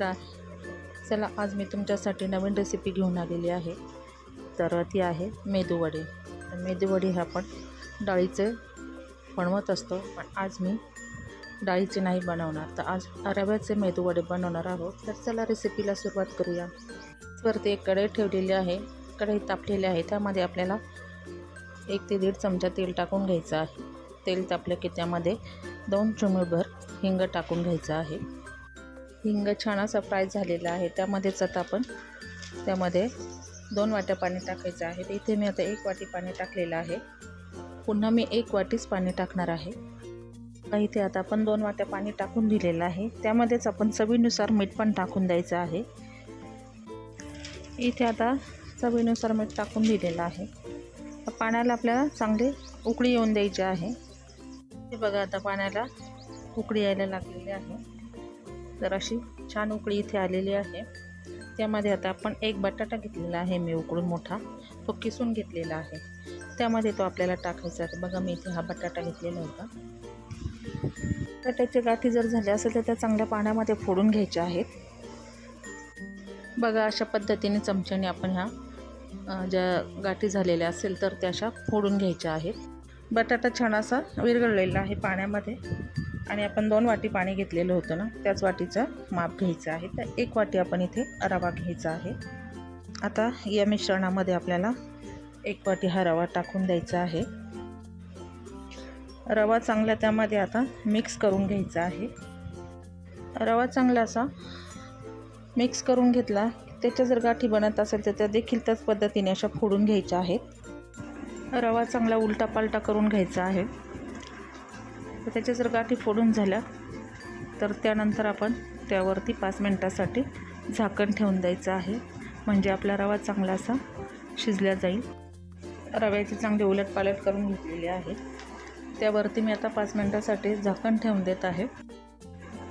नमस्कार. चला आज मी तुमच्यासाठी नवीन रेसिपी घेऊन आलेली आहे. तर ती आहे मेदूवडे. तर मेदूवडे हे आपण डाळीचे बनवत असतो. पण आज मी डाळीचे नाही बनवणार. तर आज रव्याचे मेदूवडे बनवणार आहोत. तर चला रेसिपीला सुरुवात करूया. वरती एक कढई ठेवलेली आहे. कढई तापलेली आहे. त्यामध्ये आपल्याला एक ते दीड चमचा तेल टाकून घ्यायचं आहे. तेल तापलं की त्यामध्ये दोन चिमूटभर हिंग टाकून घ्यायचं आहे. हिंग छान असा फ्राय झालेला आहे. त्यामध्येच आता आपण त्यामध्ये दोन वाट्या पाणी टाकायचं आहे. तर इथे मी आता एक वाटी पाणी टाकलेलं आहे. पुन्हा मी एक वाटीच पाणी टाकणार आहे. इथे आता आपण दोन वाट्या पाणी टाकून दिलेलं आहे. त्यामध्येच आपण चवीनुसार मीठ पण टाकून द्यायचं आहे. इथे आता चवीनुसार मीठ टाकून दिलेलं आहे. पाण्याला आपल्याला चांगली उकळी येऊन द्यायची आहे. हे बघा आता पाण्याला उकळी यायला लागलेली आहे. तर अशी छान उकळी इथे आलेली आहे. त्यामध्ये आता आपण एक बटाटा घेतलेला आहे मी उकळून मोठा. तो किसून घेतलेला आहे. त्यामध्ये तो आपल्याला टाकायचा आहे. बघा मी इथे हा बटाटा घेतलेला होता. बटाट्याचे गाठी जर झाली असेल तर त्या चांगल्या पाण्यामध्ये फोडून घ्यायच्या आहेत. बघा अशा पद्धतीने चमच्याने आपण ह्या ज्या गाठी झालेल्या असेल तर त्या अशा फोडून घ्यायच्या आहेत. बटाटा छान असा विरघळलेला आहे पाण्यामध्ये. आणि आपण दोन वाटी पाणी घेतलेलं होतं ना त्याच वाटीचं माप घ्यायचं आहे. तर एक वाटी आपण इथे रवा घ्यायचा आहे. आता या मिश्रणामध्ये आपल्याला एक वाटी हा रवा टाकून द्यायचा आहे. रवा चांगला त्यामध्ये आता मिक्स करून घ्यायचा आहे. रवा चांगला असा मिक्स करून घेतला त्याच्या जर गाठी बनत असेल तर त्या देखील त्याच पद्धतीने अशा फोडून घ्यायच्या आहेत. रवा चांगला उलटा पालटा करून घ्यायचा आहे. तर त्याच्या जर गाठी फोडून झाल्या तर त्यानंतर आपण त्यावरती पाच मिनटासाठी झाकण ठेवून द्यायचं आहे. म्हणजे आपला रवा चांगला असा शिजला जाईल. रव्याची चांगली उलटपालट करून घेतलेली आहे. त्यावरती मी आता पाच मिनटासाठी झाकण ठेवून देत आहे.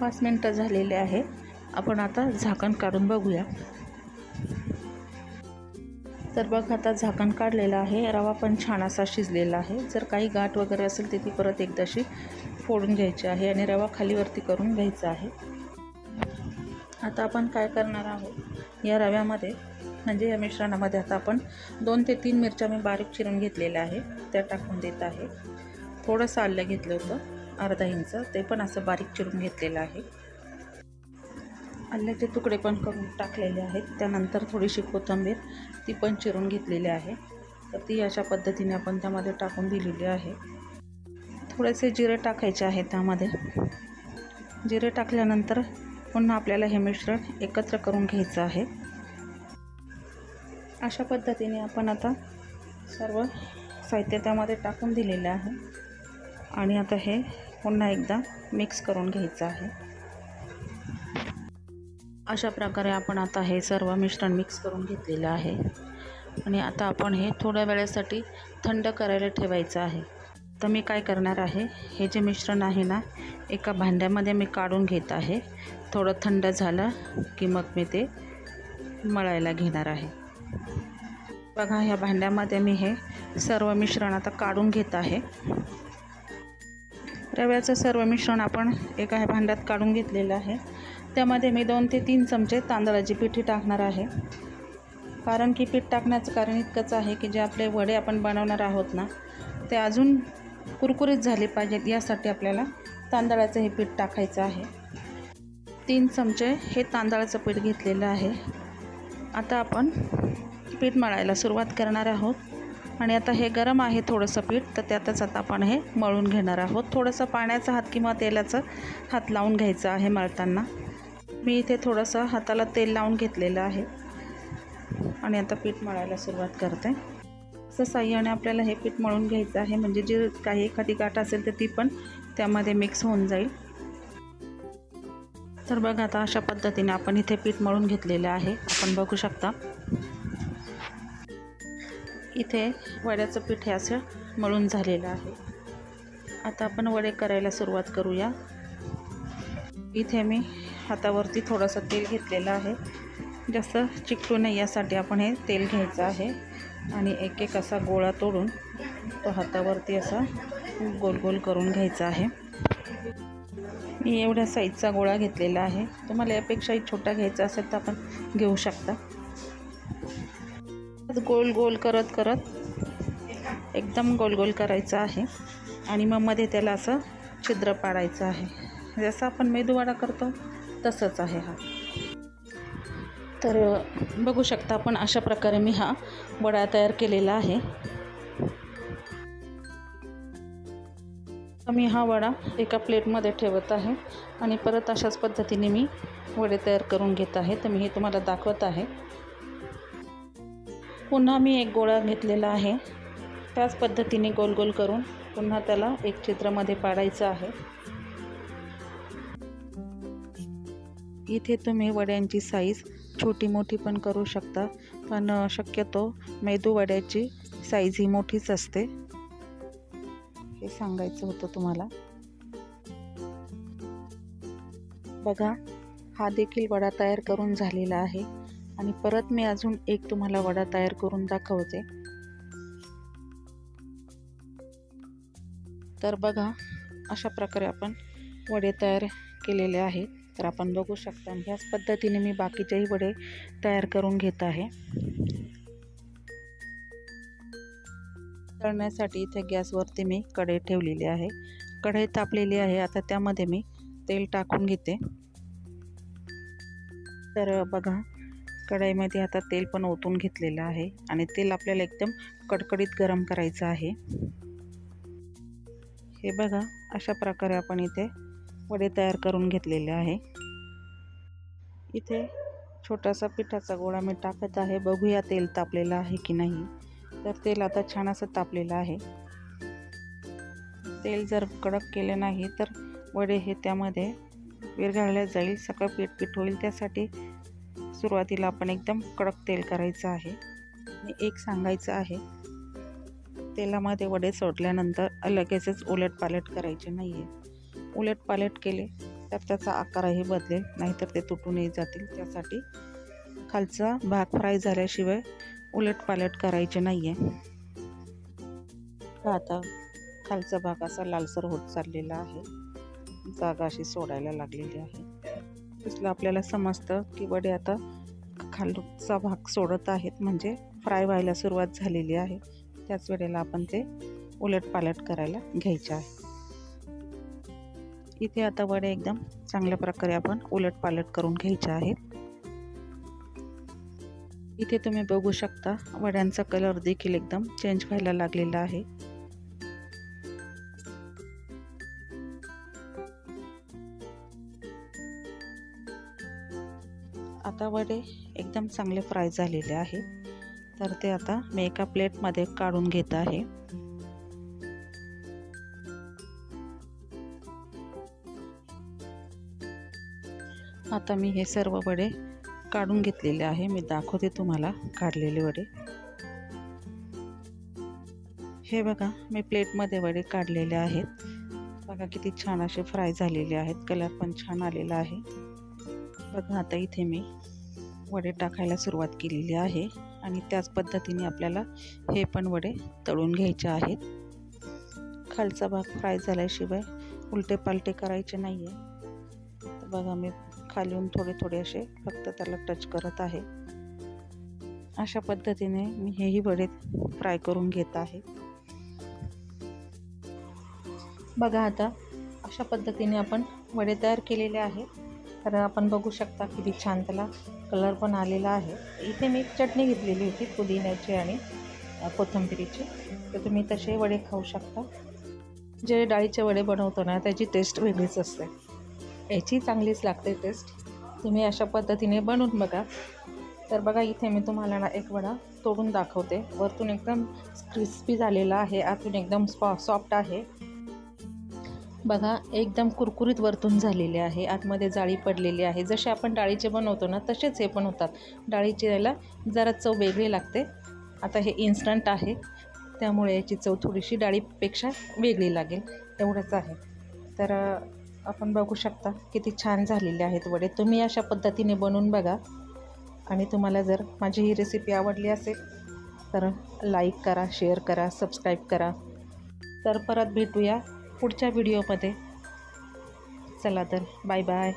पाच मिनटं झालेले आहे. आपण आता झाकण काढून बघूया. तर बघ आता झाकण काढलेलं आहे. रवा पण छान असा शिजलेला आहे. जर काही गाठ वगैरे असेल तर ती परत एकदाशी फोडून घ्यायची आहे आणि रवा खालीवरती करून घ्यायचा आहे. आता आपण काय करणार आहोत? या रव्यामध्ये म्हणजे या मिश्रणामध्ये आता आपण दोन ते तीन मिरच्या मी बारीक चिरून घेतलेल्या आहे त्या टाकून देत आहे. थोडंसं आलं घेतलं होतं अर्धा इंच ते पण असं बारीक चिरून घेतलेलं आहे. आल्याचे तुकडे पण करून टाकलेले आहेत. त्यानंतर थोडीशी कोथिंबीर ती पण चिरून घेतलेली आहे. तर ती अशा पद्धतीने आपण त्यामध्ये टाकून दिलेली आहे. थोडेसे जिरे टाकायचे आहे त्यामध्ये. जिरे टाकल्यानंतर पुन्हा आपल्याला हे मिश्रण एकत्र करून घ्यायचं आहे. अशा पद्धतीने आपण आता सर्व साहित्य त्यामध्ये टाकून दिलेलं आहे. आणि आता हे पुन्हा एकदा मिक्स करून घ्यायचं आहे. अशा प्रकारे आपण आता हे सर्व मिश्रण मिक्स करून घेतलेलं आहे. आणि आता आपण हे थोड्या वेळेसाठी थंड करायला ठेवायचं आहे. आता मी काय करणार आहे हे जे मिश्रण आहे ना एका भांड्यामध्ये मी काढून घेत आहे. थोडं थंड झालं की मग मी ते मळायला घेणार आहे. बघा ह्या भांड्यामध्ये मी हे सर्व मिश्रण आता काढून घेत आहे. रव्याचं सर्व मिश्रण आपण एका ह्या भांड्यात काढून घेतलेलं आहे. त्यामध्ये मी दोन ते तीन चमचे तांदळाची पिठी टाकणार आहे. कारण की पीठ टाकण्याचं कारण इतकंच आहे की जे आपले वडे आपण बनवणार आहोत ना ते अजून कुरकुरीत झाले पाहिजेत यासाठी आपल्याला तांदळाचं हे पीठ टाकायचं आहे. तीन चमचे हे तांदळाचं पीठ घेतलेलं आहे. आता आपण पीठ मळायला सुरुवात करणार आहोत. आणि आता हे गरम आहे थोडंसं पीठ तर त्यातच आता आपण हे मळून घेणार आहोत. थोडंसं पाण्याचा हात किंवा तेलाचं हात लावून घ्यायचं आहे मळताना. मी इथे थोडंसं हाताला तेल लावून घेतलेलं आहे. आणि आता पीठ मळायला सुरुवात करते. असं साह्याने आपल्याला हे पीठ मळून घ्यायचं आहे. म्हणजे जे काही एखादी गाठ असेल तर ती पण त्यामध्ये मिक्स होऊन जाईल. तर बघा आता अशा पद्धतीने आपण इथे पीठ मळून घेतलेलं आहे. आपण बघू शकता. इथे वड्याचं पीठ हे असं मळून झालेलं आहे. आता आपण वडे करायला सुरुवात करूया. इथे मी हातावरती थोडंसं तेल घेतलेलं आहे. जास्त चिकटू नये यासाठी आपण हे तेल घ्यायचं आहे. आणि एक एक असा गोळा तोडून तो हातावरती असा गोल गोल करून घ्यायचा आहे. मी एवढ्या साईजचा गोळा घेतलेला आहे. तुम्हाला यापेक्षाही छोटा घ्यायचा असेल तर आपण घेऊ शकता. गोल गोल करत करत एकदम गोल गोल करायचं आहे. आणि मग मध्ये त्याला असं छिद्र पाडायचं आहे. जसं आपण मेदूवाडा करतो तसंच आहे हा. तर बघू शकता आपण अशा प्रकारे मी हा वडा तयार केलेला आहे. मी हा वडा एका प्लेटमध्ये ठेवत आहे आणि परत अशाच पद्धतीने मी वडे तयार करून घेत आहे. तर मी हे तुम्हाला दाखवत आहे. पुन्हा मी एक गोळा घेतलेला आहे. त्याच पद्धतीने गोल गोल करून पुन्हा त्याला एक चित्रामध्ये पाडायचं आहे. इथे तुम्ही वड्यांची साईज छोटी मोठी पण करू शकता. पण शक्यतो मेदूवड्याची साईज ही मोठीच असते. हे सांगायचं होतं तुम्हाला. बघा हा देखील वडा तयार करून झालेला आहे. आणि परत मी अजून एक तुम्हाला वडा तयार करून दाखवते. तर बघा अशा प्रकारे आपण वडे तयार केलेले आहेत. तर आपण बघू शकता ह्याच पद्धतीने मी बाकीचेही वडे तयार करून घेत आहे. तळण्यासाठी इथे गॅसवरती मी कढई ठेवलेली आहे. कढई तापलेली आहे. आता त्यामध्ये मी तेल टाकून घेते. तर बघा कढईमध्ये आता तेल पण ओतून घेतलेलं आहे आणि तेल आपल्याला एकदम कडकडीत गरम करायचं आहे. हे बघा अशा प्रकारे आपण इथे वडे तयार करून घेतलेले आहे. इथे छोटासा पिठाचा गोळा मी टाकत आहे. बघूया तेल तापलेलं आहे की नाही. तर तेल आता छान असं तापलेलं आहे. तेल जर कडक केले नाही तर वडे हे त्यामध्ये विरघळले जाईल. सगळं पीठ पीठ होईल. त्यासाठी सुरुवातीला आपण एकदम कडक तेल करायचं आहे. आणि एक सांगायचं आहे तेलामध्ये वडे सोडल्यानंतर लगेचच उलटपालट करायचे नाही आहे उलटपालट केले तर त्याचा आकारही बदलेल नाहीतर ते तुटूनही जातील. त्यासाठी खालचा भाग फ्राय झाल्याशिवाय उलटपालट करायचे नाही आहे आता खालचा भाग असा लालसर होत चाललेला आहे. जागा अशी सोडायला लागलेली आहे. तसलं आपल्याला समजतं की वडे आता खालचा भाग सोडत आहेत म्हणजे फ्राय व्हायला सुरुवात झालेली आहे. त्याच वेळेला आपण ते उलटपालट करायला घ्यायचे आहे. इथे आता वडे एकदम चांगल्या प्रकारे आपण उलटपालट करून घ्यायचे आहेत. इथे तुम्ही बघू शकता वड्यांचा कलर देखील एकदम चेंज व्हायला लागलेला आहे. आता वडे एकदम चांगले फ्राय झालेले आहे तर ते आता मी एका प्लेटमध्ये काढून घेत आहे. आता मी हे सर्व वडे काढून घेतलेले आहे. मी दाखवते तुम्हाला काढलेले वडे. हे बघा मी प्लेटमध्ये वडे काढलेले आहेत. बघा किती छान असे फ्राय झालेले आहेत. कलर पण छान आलेला आहे. बघा आता इथे मी वडे टाकायला सुरुवात केलेली आहे आणि त्याच पद्धतीने आपल्याला हे पण वडे तळून घ्यायचे आहेत. खालचा भाग फ्राय झाल्याशिवाय उलटे पालटे करायचे नाही आहे बघा मी खालून थोडे थोडे असे फक्त त्याला टच करत आहे. अशा पद्धतीने मी हेही वडे फ्राय करून घेत आहे. बघा आता अशा पद्धतीने आपण वडे तयार केलेले आहे. तर आपण बघू शकता किती छान त्याला कलर पण आलेला आहे. इथे मी चटणी घेतलेली होती पुदिन्याची आणि कोथिंबिरीची. तर तुम्ही तसे वडे खाऊ शकता. जे डाळीचे वडे बनवतो ना त्याची टेस्ट वेगळीच असते. याची चांगलीच लागते टेस्ट तुम्ही अशा पद्धतीने बनवून बघा. तर बघा इथे मी तुम्हाला ना एक वडा तोडून दाखवते. वरतून एकदम क्रिस्पी झालेला आहे. आतून एकदम स्पॉ सॉफ्ट आहे. बघा एकदम कुरकुरीत वरतून झालेले आहे. आतमध्ये जाळी पडलेली आहे. जसे आपण डाळीचे बनवतो ना तसेच हे पण होतात. डाळीचे याला जरा चव वेगळी लागते. आता हे इन्स्टंट आहे. त्यामुळे याची चव थोडीशी डाळीपेक्षा वेगळी लागेल. एवढंच आहे. तर आपण बघू शकता किती छान झालेले आहेत वडे. तुम्ही अशा पद्धतीने बनवून बघा. आणि तुम्हाला जर माझी ही रेसिपी आवडली असेल तर लाईक करा शेअर करा सबस्क्राईब करा. तर परत भेटूया पुढच्या व्हिडिओमध्ये चला तर बाय बाय